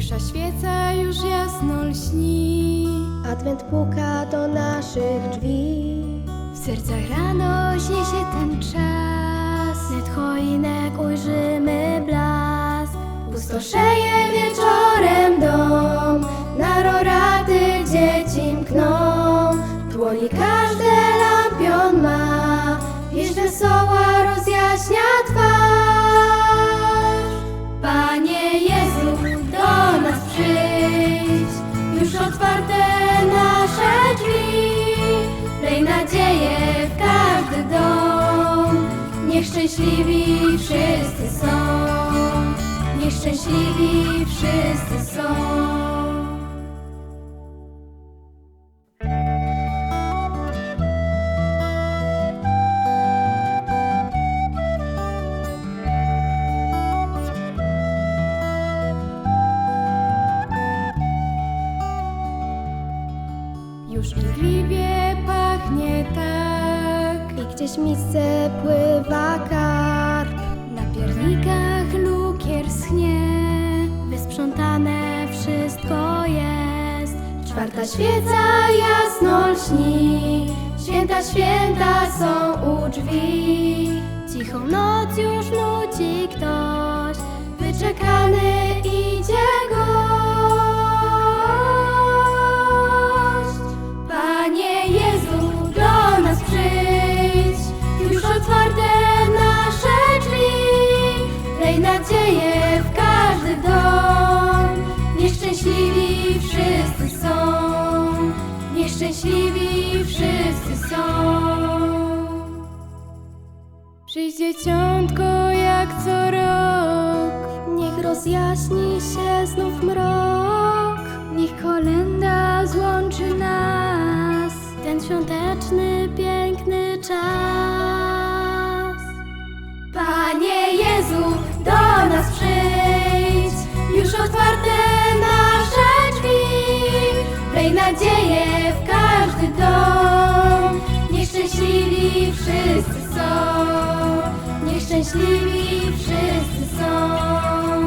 Pierwsza świeca już jasno lśni. Adwent puka do naszych drzwi. W sercach rano śnie się ten czas. Niech szczęśliwi wszyscy są. Niech szczęśliwi wszyscy są. Już igliwie pachnie tak. Gdzieś misce pływa karp. Na piernikach lukier schnie, wysprzątane wszystko jest. Czwarta świeca jasno lśni, święta święta są u drzwi. Cichą noc już nudzi ktoś, nieszczęśliwi wszyscy są, nieszczęśliwi wszyscy są. Przyjdź dzieciątko jak co rok, Niech rozjaśni się znów mrok. niech kolenda złączy nas, ten świąteczny, piękny czas. Panie nieszczęśliwi wszyscy są, nieszczęśliwi wszyscy są.